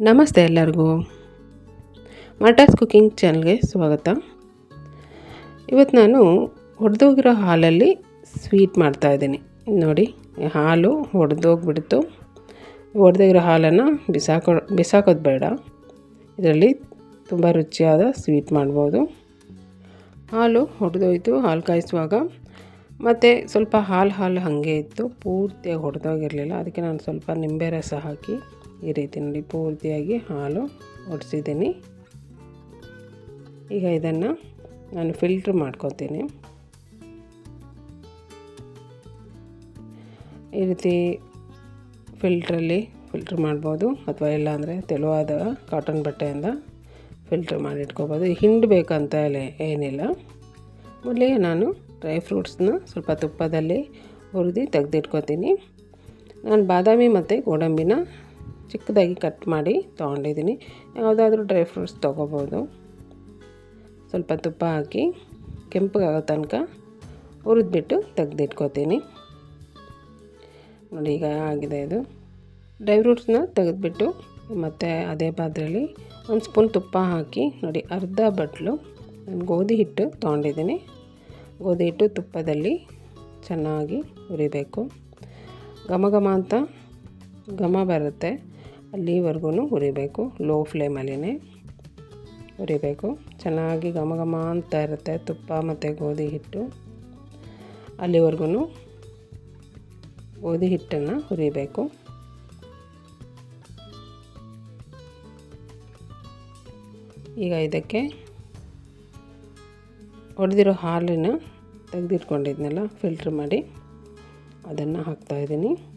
ನಮಸ್ತೆ ಎಲ್ಲರಿಗೂ. ಮಟಾಸ್ ಕುಕ್ಕಿಂಗ್ ಚಾನಲ್ಗೆ ಸ್ವಾಗತ. ಇವತ್ತು ನಾನು ಹೊಡೆದೋಗಿರೋ ಹಾಲಲ್ಲಿ ಸ್ವೀಟ್ ಮಾಡ್ತಾಯಿದ್ದೀನಿ ನೋಡಿ ಹಾಲು ಒಡೆದೋಗ್ಬಿಡ್ತು. ಒಡೆದೋಗಿರೋ ಹಾಲನ್ನು ಬಿಸಾಕೋ, ಬಿಸಾಕೋದು ಬೇಡ. ಇದರಲ್ಲಿ ತುಂಬ ರುಚಿಯಾದ ಸ್ವೀಟ್ ಮಾಡ್ಬೋದು. ಹಾಲು ಹೊಡೆದೋಯ್ತು ಹಾಲು ಕಾಯಿಸುವಾಗ. ಮತ್ತು ಸ್ವಲ್ಪ ಹಾಲು ಹಾಲು ಹಾಗೆ ಇತ್ತು. ಪೂರ್ತಿಯಾಗಿ ಹೊಡೆದೋಗಿರಲಿಲ್ಲ ಅದಕ್ಕೆ ನಾನು ಸ್ವಲ್ಪ ನಿಂಬೆ ರಸ ಹಾಕಿ ಈ ರೀತಿ ನೋಡಿ ಪೂರ್ತಿಯಾಗಿ ಹಾಲು ಒಡಿಸಿದ್ದೀನಿ. ಈಗ ಇದನ್ನು ನಾನು ಫಿಲ್ಟ್ರ್ ಮಾಡ್ಕೊತೀನಿ. ಈ ರೀತಿ ಫಿಲ್ಟ್ರಲ್ಲಿ ಫಿಲ್ಟ್ರ್ ಮಾಡ್ಬೋದು ಅಥವಾ ಇಲ್ಲ ಅಂದರೆ ತೆಳುವಾದ ಕಾಟನ್ ಬಟ್ಟೆಯಿಂದ ಫಿಲ್ಟ್ರ್ ಮಾಡಿ ಅಂತ ಹಿಂಡಬೇಕಂತ ಏನಿಲ್ಲ. ಮೊದಲಿಗೆ ನಾನು ಡ್ರೈ ಫ್ರೂಟ್ಸ್ನ ಸ್ವಲ್ಪ ತುಪ್ಪದಲ್ಲಿ ಹುರಿದು ತೆಗೆದಿಟ್ಕೋತೀನಿ. ನಾನು ಬಾದಾಮಿ ಮತ್ತು ಗೋಡಂಬಿನ ಚಿಕ್ಕದಾಗಿ ಕಟ್ ಮಾಡಿ ತೊಗೊಂಡಿದ್ದೀನಿ. ಯಾವುದಾದ್ರೂ ಡ್ರೈ ಫ್ರೂಟ್ಸ್ ತೊಗೋಬೋದು. ಸ್ವಲ್ಪ ತುಪ್ಪ ಹಾಕಿ ಕೆಂಪಗಾಗೋ ತನಕ ಹುರಿದ್ಬಿಟ್ಟು ತೆಗೆದಿಟ್ಕೋತೀನಿ. ನೋಡಿ, ಈಗ ಆಗಿದೆ ಇದು. ಡ್ರೈ ಫ್ರೂಟ್ಸ್ನ ತೆಗೆದುಬಿಟ್ಟು ಮತ್ತು ಅದೇ ಪಾತ್ರೆಯಲ್ಲಿ ಒಂದು ಸ್ಪೂನ್ ತುಪ್ಪ ಹಾಕಿ, ನೋಡಿ, ಅರ್ಧ ಬಟ್ಲು ನಾನು ಗೋಧಿ ಹಿಟ್ಟು ತೊಗೊಂಡಿದ್ದೀನಿ. ಗೋಧಿ ಹಿಟ್ಟು ತುಪ್ಪದಲ್ಲಿ ಚೆನ್ನಾಗಿ ಹುರಿಬೇಕು. ಘಮ ಘಮ ಅಂತ ಘಮ ಬರುತ್ತೆ. ಅಲ್ಲಿವರೆಗೂ ಹುರಿಬೇಕು ಲೋ ಫ್ಲೇಮಲ್ಲಿನೇ ಹುರಿಬೇಕು. ಚೆನ್ನಾಗಿ ಘಮ ಘಮ ಅಂತ ಇರುತ್ತೆ ತುಪ್ಪ ಮತ್ತು ಗೋಧಿ ಹಿಟ್ಟು. ಅಲ್ಲಿವರೆಗೂ ಗೋಧಿ ಹಿಟ್ಟನ್ನು ಹುರಿಬೇಕು. ಈಗ ಇದಕ್ಕೆ ಹೊಡೆದಿರೋ ಹಾಲನ್ನು ತೆಗೆದಿಟ್ಕೊಂಡಿದ್ನಲ್ಲ ಫಿಲ್ಟ್ರ್ ಮಾಡಿ ಅದನ್ನು ಹಾಕ್ತಾಯಿದ್ದೀನಿ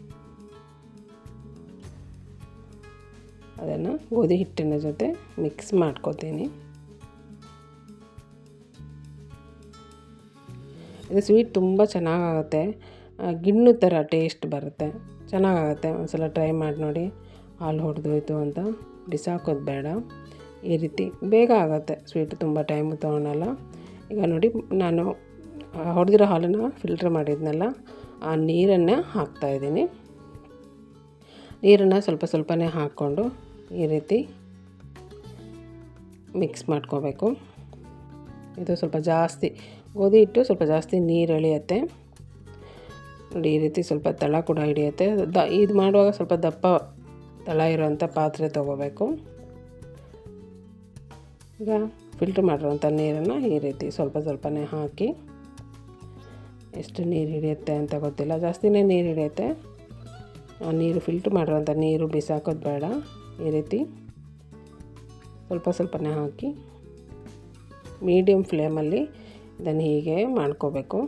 ಅದನ್ನು ಗೋಧಿ ಹಿಟ್ಟಿನ ಜೊತೆ ಮಿಕ್ಸ್ ಮಾಡ್ಕೋತೀನಿ. ಇದು ಸ್ವೀಟ್ ತುಂಬ ಚೆನ್ನಾಗಾಗುತ್ತೆ. ಗಿಣ್ಣು ಥರ ಟೇಸ್ಟ್ ಬರುತ್ತೆ. ಚೆನ್ನಾಗಾಗುತ್ತೆ. ಒಂದ್ಸಲ ಟ್ರೈ ಮಾಡಿ ನೋಡಿ. ಹಾಲು ಹೊಡೆದೋಯ್ತು ಅಂತ. ಬಿಸಾಕೋದು ಬೇಡ. ಈ ರೀತಿ ಬೇಗ ಆಗುತ್ತೆ. ಸ್ವೀಟ್ ತುಂಬ ಟೈಮು ತೊಗೊಳಲ್ಲ. ಈಗ ನೋಡಿ, ನಾನು ಹೊಡೆದಿರೋ ಹಾಲನ್ನು ಫಿಲ್ಟ್ರ್ ಮಾಡಿದ್ನಲ್ಲ, ಆ ನೀರನ್ನು ಹಾಕ್ತಾಯಿದ್ದೀನಿ ನೀರನ್ನು ಸ್ವಲ್ಪ ಸ್ವಲ್ಪನೇ ಹಾಕ್ಕೊಂಡು ಈ ರೀತಿ ಮಿಕ್ಸ್ ಮಾಡ್ಕೋಬೇಕು. ಇದು ಸ್ವಲ್ಪ ಜಾಸ್ತಿ ಗೋಧಿ ಹಿಟ್ಟು ಸ್ವಲ್ಪ ಜಾಸ್ತಿ ನೀರು ಎಳೆಯುತ್ತೆ. ನೋಡಿ, ಈ ರೀತಿ ಸ್ವಲ್ಪ ತಳ ಕೂಡ ಹಿಡಿಯುತ್ತೆ. ದ, ಇದು ಮಾಡುವಾಗ ಸ್ವಲ್ಪ ದಪ್ಪ ತಳ ಇರೋವಂಥ ಪಾತ್ರೆ ತೊಗೋಬೇಕು. ಈಗ ಫಿಲ್ಟ್ರ್ ಮಾಡಿರೋಂಥ ನೀರನ್ನು ಈ ರೀತಿ ಸ್ವಲ್ಪ ಸ್ವಲ್ಪನೇ ಹಾಕಿ ಎಷ್ಟು ನೀರು ಹಿಡಿಯುತ್ತೆ ಅಂತ ಗೊತ್ತಿಲ್ಲ. ಜಾಸ್ತಿನೇ ನೀರು ಹಿಡಿಯುತ್ತೆ. ನೀರು ಫಿಲ್ಟ್ರ್ ಮಾಡಿರೋಂಥ ನೀರು ಬಿಸಾಕೋದು ಬೇಡ. ಈ ರೀತಿ ಸ್ವಲ್ಪ ಸ್ವಲ್ಪನೇ ಹಾಕಿ ಮೀಡಿಯಮ್ ಫ್ಲೇಮಲ್ಲಿ ಇದನ್ನು ಹೀಗೆ ಮಾಡ್ಕೋಬೇಕು.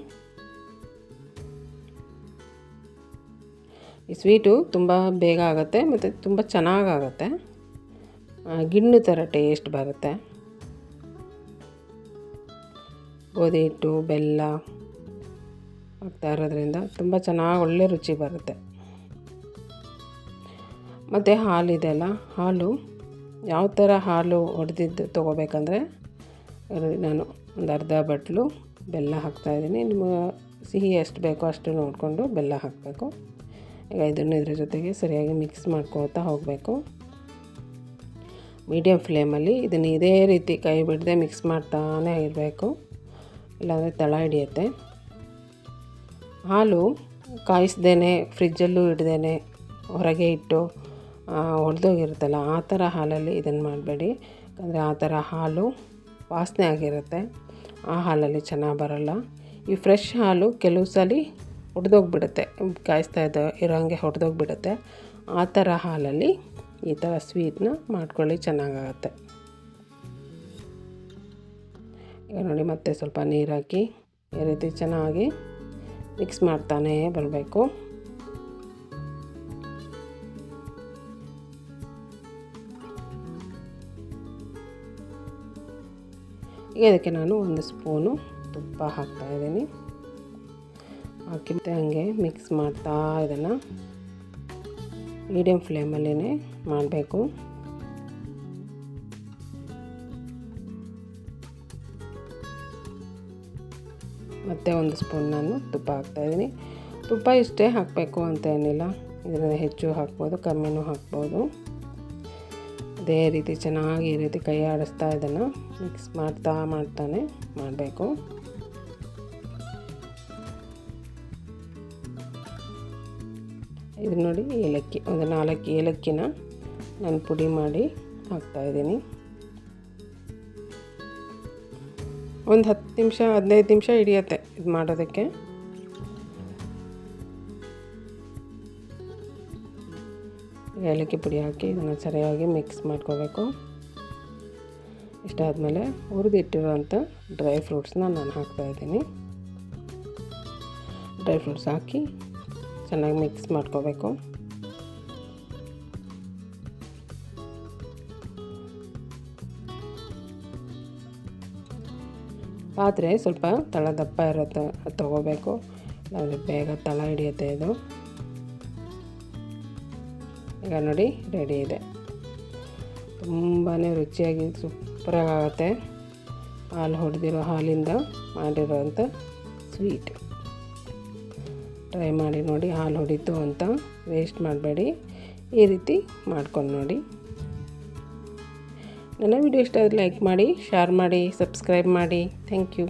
ಈ ಸ್ವೀಟು ತುಂಬ ಬೇಗ ಆಗುತ್ತೆ ಮತ್ತು ತುಂಬ ಚೆನ್ನಾಗಾಗತ್ತೆ. ಗಿಣ್ಣು ಥರ ಟೇಸ್ಟ್ ಬರುತ್ತೆ. ಗೋಧಿ ಹಿಟ್ಟು, ಬೆಲ್ಲ ಹಾಕ್ತಾ ಇರೋದ್ರಿಂದ ತುಂಬ ಚೆನ್ನಾಗಿ ಒಳ್ಳೆ ರುಚಿ ಬರುತ್ತೆ. ಮತ್ತು ಹಾಲಿದೆಯಲ್ಲ ಹಾಲು? ಯಾವ ಥರ ಹಾಲು ಹೊಡೆದಿದ್ದು ತೊಗೋಬೇಕಂದ್ರೆ? ನಾನು ಒಂದು ಅರ್ಧ ಬಟ್ಲು ಬೆಲ್ಲ ಹಾಕ್ತಾಯಿದ್ದೀನಿ ನಿಮ್ಮ ಸಿಹಿ ಎಷ್ಟು ಬೇಕೋ ಅಷ್ಟು ನೋಡಿಕೊಂಡು ಬೆಲ್ಲ ಹಾಕಬೇಕು. ಈಗ ಇದನ್ನು ಇದ್ರ ಜೊತೆಗೆ ಸರಿಯಾಗಿ ಮಿಕ್ಸ್ ಮಾಡ್ಕೋತಾ ಹೋಗಬೇಕು. ಮೀಡಿಯಮ್ ಫ್ಲೇಮಲ್ಲಿ ಇದನ್ನು ಇದೇ ರೀತಿ ಕೈ ಬಿಡದೆ ಮಿಕ್ಸ್ ಮಾಡ್ತಾನೆ ಇರಬೇಕು. ಇಲ್ಲಾಂದರೆ ತಳ ಹಿಡಿಯುತ್ತೆ. ಹಾಲು ಕಾಯಿಸ್ದೇ ಫ್ರಿಜ್ಜಲ್ಲೂ ಇಡ್ದೇ ಹೊರಗೆ ಇಟ್ಟು ಹೊಡೆದೋಗಿರುತ್ತಲ್ಲ ಆ ಥರ ಹಾಲಲ್ಲಿ ಇದನ್ನು ಮಾಡಬೇಡಿ. ಯಾಕಂದರೆ ಆ ಥರ ಹಾಲು ವಾಸನೆ ಆಗಿರುತ್ತೆ. ಆ ಹಾಲಲ್ಲಿ ಚೆನ್ನಾಗಿ ಬರೋಲ್ಲ. ಈ ಫ್ರೆಶ್ ಹಾಲು ಕೆಲವು ಸಲ ಹೊಡೆದೋಗ್ಬಿಡುತ್ತೆ ಕಾಯಿಸ್ತಾ ಇದ್ದ, ಇರೋಂಗೆ ಹೊಡೆದೋಗ್ಬಿಡುತ್ತೆ ಆ ಥರ ಹಾಲಲ್ಲಿ ಈ ಥರ ಸ್ವೀಟ್ನ ಮಾಡ್ಕೊಳ್ಳಿ, ಚೆನ್ನಾಗಾಗತ್ತೆ. ಈಗ ನೋಡಿ, ಮತ್ತೆ ಸ್ವಲ್ಪ ನೀರು ಹಾಕಿ ಈ ರೀತಿ ಚೆನ್ನಾಗಿ ಮಿಕ್ಸ್ ಮಾಡ್ತಾನೇ ಬರಬೇಕು. ಈಗ ಅದಕ್ಕೆ ನಾನು ಒಂದು ಸ್ಪೂನು ತುಪ್ಪ ಹಾಕ್ತಾಯಿದ್ದೀನಿ ಹಾಕಿ ಹಂಗೆ ಮಿಕ್ಸ್ ಮಾಡ್ತಾ ಇದನ್ನು. ಮೀಡಿಯಮ್ ಫ್ಲೇಮಲ್ಲೇ ಮಾಡಬೇಕು. ಮತ್ತು ಒಂದು ಸ್ಪೂನ್ ನಾನು ತುಪ್ಪ ಹಾಕ್ತಾಯಿದ್ದೀನಿ ತುಪ್ಪ ಇಷ್ಟೇ ಹಾಕಬೇಕು ಅಂತ ಏನಿಲ್ಲ. ಇದರಿಂದ ಹೆಚ್ಚು ಹಾಕ್ಬೋದು, ಕಮ್ಮಿನೂ ಹಾಕ್ಬೋದು. ಅದೇ ರೀತಿ ಚೆನ್ನಾಗಿ ಈ ರೀತಿ ಕೈ ಆಡಿಸ್ತಾ ಇದನ್ನು ಮಿಕ್ಸ್ ಮಾಡ್ತಾ ಮಾಡ್ತಾನೆ ಮಾಡಬೇಕು. ಇದು ನೋಡಿ ಏಲಕ್ಕಿ, ಒಂದು ನಾಲ್ಕು ಏಲಕ್ಕಿನ ನಾನು ಪುಡಿ ಮಾಡಿ ಹಾಕ್ತಾಯಿದ್ದೀನಿ ಒಂದು ಹತ್ತು ನಿಮಿಷ, ಹದಿನೈದು ನಿಮಿಷ ಹಿಡಿಯತ್ತೆ ಇದು ಮಾಡೋದಕ್ಕೆ. ಏಲಕ್ಕಿ ಪುಡಿ ಹಾಕಿ ಇದನ್ನು ಸರಿಯಾಗಿ ಮಿಕ್ಸ್ ಮಾಡ್ಕೋಬೇಕು. ಇಷ್ಟಾದಮೇಲೆ ಹುರಿದಿಟ್ಟಿರೋಂಥ ಡ್ರೈ ಫ್ರೂಟ್ಸ್ನ ನಾನು ಹಾಕ್ತಾಯಿದ್ದೀನಿ ಡ್ರೈ ಫ್ರೂಟ್ಸ್ ಹಾಕಿ ಚೆನ್ನಾಗಿ ಮಿಕ್ಸ್ ಮಾಡ್ಕೋಬೇಕು. ಪಾತ್ರೆ ಸ್ವಲ್ಪ ತಳ ದಪ್ಪ ಇರುತ್ತೆ, ಅದು ತೊಗೋಬೇಕು. ಬೇಗ ತಳ ಹಿಡಿಯುತ್ತೆ ಇದು. ಈಗ ನೋಡಿ ರೆಡಿ ಇದೆ. ತುಂಬಾ ರುಚಿಯಾಗಿ, ಸೂಪರಾಗುತ್ತೆ. ಹಾಲು ಹೊಡೆದಿರೋ ಹಾಲಿಂದ ಮಾಡಿರೋಂಥ ಸ್ವೀಟ್ ಟ್ರೈ ಮಾಡಿ ನೋಡಿ ಹಾಲು ಹೊಡಿತು ಅಂತ. ವೇಸ್ಟ್ ಮಾಡಬೇಡಿ. ಈ ರೀತಿ ಮಾಡ್ಕೊಂಡು ನೋಡಿ. ನನ್ನ ವಿಡಿಯೋ ಇಷ್ಟ ಆದರೆ ಲೈಕ್ ಮಾಡಿ ಶೇರ್ ಮಾಡಿ ಸಬ್ಸ್ಕ್ರೈಬ್ ಮಾಡಿ. Thank you